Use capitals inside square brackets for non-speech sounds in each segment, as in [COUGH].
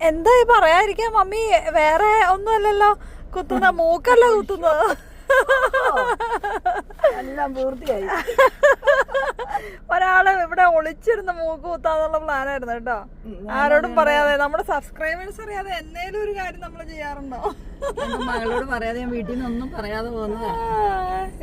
എന്താ ഈ പറയാതിരിക്കാൻ മമ്മി? വേറെ ഒന്നുമല്ലല്ലോ. കുത്തുന്ന മൂക്കല്ല കുത്തുന്നത്. എല്ലാം പൂർത്തിയായി. ഒരാളെ ഇവിടെ ഒളിച്ചിരുന്ന മൂക്ക് കുത്താന്നുള്ള പ്ലാനായിരുന്നു കേട്ടോ. ആരോടും പറയാതെ നമ്മുടെ സബ്സ്ക്രൈബേഴ്സ് അറിയാതെ എന്നേലും ഒരു കാര്യം നമ്മൾ ചെയ്യാറുണ്ടോ? മകളോട് പറയാതെ ഞാൻ വീട്ടിൽ നിന്നൊന്നും പറയാതെ പോകുന്നതാ.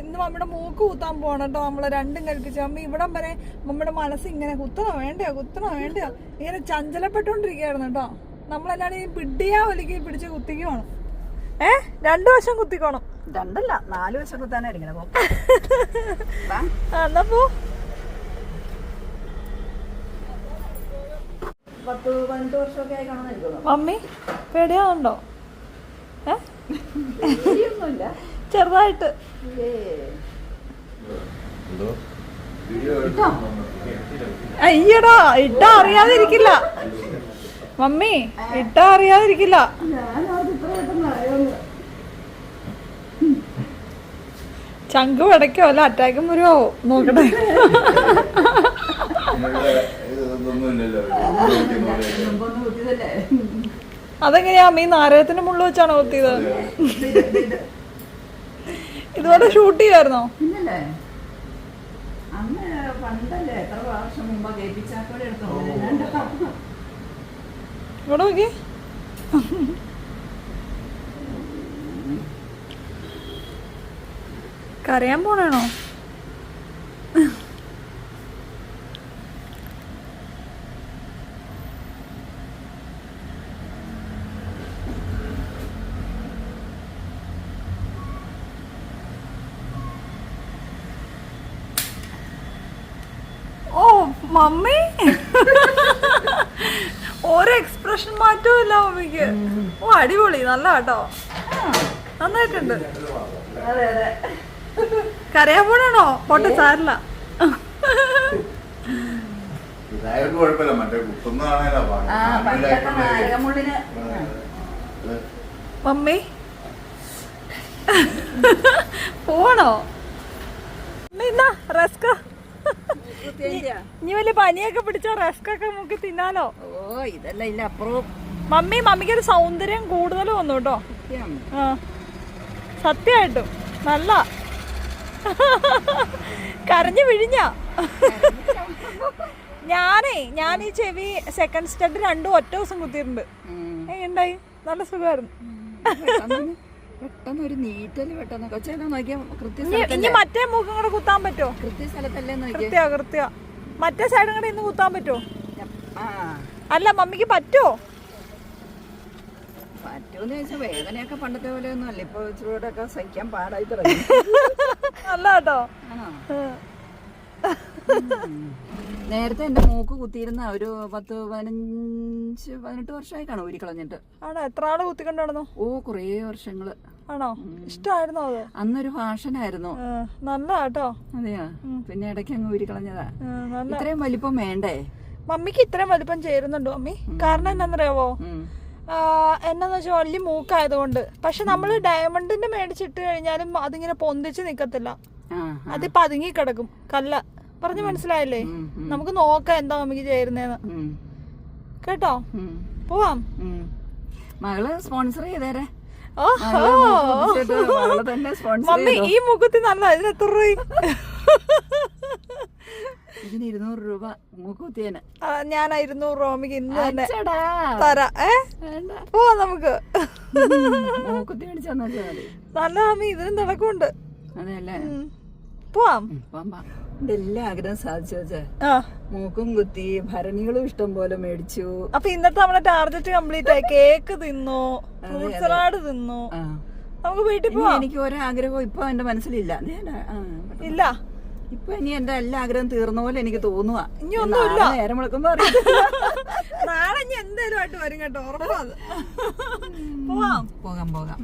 ഇന്ന് മമ്മിയുടെ മൂക്ക് കുത്താൻ പോകണം കേട്ടോ നമ്മൾ രണ്ടും കൽപ്പിച്ചു. അമ്മ ഇവിടം വരെ മമ്മിയുടെ മനസ്സ് ഇങ്ങനെ കുത്തണോ വേണ്ടയോ? കുത്തണോ വേണ്ടയോ? ഇങ്ങനെ ചഞ്ചലപ്പെട്ടോണ്ടിരിക്കുകയായിരുന്നു കേട്ടോ. നമ്മളെല്ലാരും ഈ പിടിയാ ഒലുക്കി പിടിച്ച് കുത്തിക്കുവാണ് ഏ? രണ്ടു വശം കുത്തിക്കോണം. രണ്ടല്ല നാല് വശം കുത്താനായിരിക്കണം [LAUGHS] എന്നാ പോ. മമ്മി പേടിയാവുണ്ടോ ഏ? ചെറുതായിട്ട്? അയ്യടാ ഇട്ടാ അറിയാതിരിക്കില്ല. മമ്മി ഇട്ടാ അറിയാതിരിക്കില്ല. ചങ്ക് പടയ്ക്കോ അല്ല അറ്റാക്കും വരുമോ നോക്കട്ടെ. അതെങ്ങനെയാ അമ്മ ഈ നാരകത്തിന്റെ മുള്ള വെച്ചാണോ കുത്തിയത്? ഇത് ഇത് ഇത്. ഇതുപോലെ ഷൂട്ട് ചെയ്യായിരുന്നോ? പണ്ടല്ലേ എത്ര വർഷം മുമ്പ് കേൾപ്പിച്ചാക്കോടെ എടുത്തോണ്ട് ഇവിടെ നോക്കി കരയാൻ പോണാണോ? ഓ മമ്മി. ഓരോ എക്സ്പ്രഷൻ മാറ്റവും ഇല്ല മമ്മിക്ക്. ഓ അടിപൊളി. നല്ല കേട്ടോ നന്നായിട്ടുണ്ട്. അതെ അതെ കരയാൻ പോണാണോ? പോട്ടെ സാരില്ല. മമ്മി? പോണോ? എന്നാ റസ്ക? ഇനി വലിയ പനിയൊക്കെ പിടിച്ച റസ്ക് ഒക്കെ നമുക്ക് തിന്നാലോ? ഓ ഇതല്ല ഇല്ല അപ്പുറവും മമ്മി മമ്മിക്ക് ഒരു സൗന്ദര്യം കൂടുതൽ വന്നു കേട്ടോ. സത്യം? സത്യമായിട്ടും നല്ല. കരഞ്ഞു വിഴിഞ്ഞ. ഞാനേ ഞാൻ ഈ ചെവി സെക്കൻഡ് സ്റ്റഡ് രണ്ടും ഒറ്റ ദിവസം കുത്തിയിട്ടുണ്ട്. ഉണ്ടായി? നല്ല സുഖമായിരുന്നു. പെട്ടെന്ന് ഒരു നീറ്റൽ പെട്ടെന്ന് കൊച്ചേനെ നോക്കിയാ കൃത്യ മറ്റേ മുഖം കൂടെ കുത്താൻ പറ്റോ കൃത്യ സ്ഥലത്തല്ലേ കൃത്യ കൃത്യ. മറ്റേ സൈഡും കൂടെ ഇന്ന് കുത്താൻ പറ്റോ അല്ല മമ്മിക്ക് പറ്റോ പറ്റൂന്ന് ചോദിച്ചാൽ വേദനയൊക്കെ പണ്ടത്തെ പോലെ ഒന്നും അല്ല. ഇപ്പൊ ഇച്ചിരി ഒക്കെ സഹിക്കാൻ പാടായി തുടങ്ങി. [LAUGHS] അല്ല കേട്ടോ. നേരത്തെ എന്റെ മൂക്ക് കുത്തിയിരുന്ന ഒരു പത്ത് പതിനഞ്ച് പതിനെട്ട് വർഷമായി കാണും ഊരി കളഞ്ഞിട്ട്. ആണോ? എത്ര ആൾ കുത്തിക്കൊണ്ട് നടന്നു ഓ കുറേ വർഷങ്ങൾ. ആണോ? ഇഷ്ടമായിരുന്നോ അത്? അന്നൊരു ഫാഷനായിരുന്നു. നല്ല കേട്ടോ. അതെയാ? പിന്നെ ഇടയ്ക്ക് അങ്ങ് ഊരി കളഞ്ഞതാ. ഇത്രയും വലിപ്പം വേണ്ടേ? മമ്മിക്ക് ഇത്രയും വലിപ്പം ചേരുന്നുണ്ടോ മമ്മി? കാരണം എന്നാന്നറിയാവോ എന്നാന്ന് വെച്ചാൽ വലിയ മൂക്കായതുകൊണ്ട്. പക്ഷെ നമ്മൾ ഡയമണ്ടിന്റെ മേടിച്ചിട്ട് കഴിഞ്ഞാലും അതിങ്ങനെ പൊന്തിച്ച് നിക്കത്തില്ല. അത് പതുങ്ങി കിടക്കും. കല്ല. പറഞ്ഞു മനസ്സിലായില്ലേ. നമുക്ക് നോക്കാം എന്താ മമ്മിക്ക് ചേരുന്നേന്ന്. കേട്ടോ. പോവാം. മകൾ സ്പോൺസർ ചെയ്തേരെ. മമ്മി ഈ മുഖത്തി നല്ല ഇതിന് എത്ര രൂപ? ഇതിന് ഇരുന്നൂറ് രൂപ മൂക്കുത്തിയന് ഞാൻ ഇരുന്നൂറ് രൂപ മമ്മിക്ക് ഇന്ന് തന്നെ തരാ. ഏ? പോവാ നമുക്ക്. മൂക്കുത്തി മേടിച്ചു നല്ല മമ്മി ഇതിനും തിളക്കമുണ്ട്. അതെ അല്ലേ പോവാം പോവാം, എല്ലാ ആഗ്രഹം സാധിച്ചു വെച്ചേ മൂക്കും കുത്തി ഭരണികളും ഇഷ്ടം പോലെ മേടിച്ചു. അപ്പൊ ഇന്നത്തെ നമ്മളെ ടാർഗറ്റ് കംപ്ലീറ്റ് ആയി. കേക്ക് തിന്നു ഫ്രൂട്ട് സലാഡ് തിന്നു. നമുക്ക് വീട്ടിൽ പോവാം. എനിക്ക് ഒരാഗ്രഹവും ഇപ്പൊ എന്റെ മനസ്സിലില്ല. ഇല്ല. ഇപ്പൊ ഇനി എന്റെ എല്ലാ ആഗ്രഹം തീർന്ന പോലെ എനിക്ക് തോന്നുക ഇനി ഒന്നുമില്ല. നേരം വിളക്കുമ്പോ. [LAUGHS] നാളെ ഇനി എന്തേലും ആയിട്ട് വരും കേട്ടോ. ഉറപ്പാ പോവാം. പോകാം പോകാം.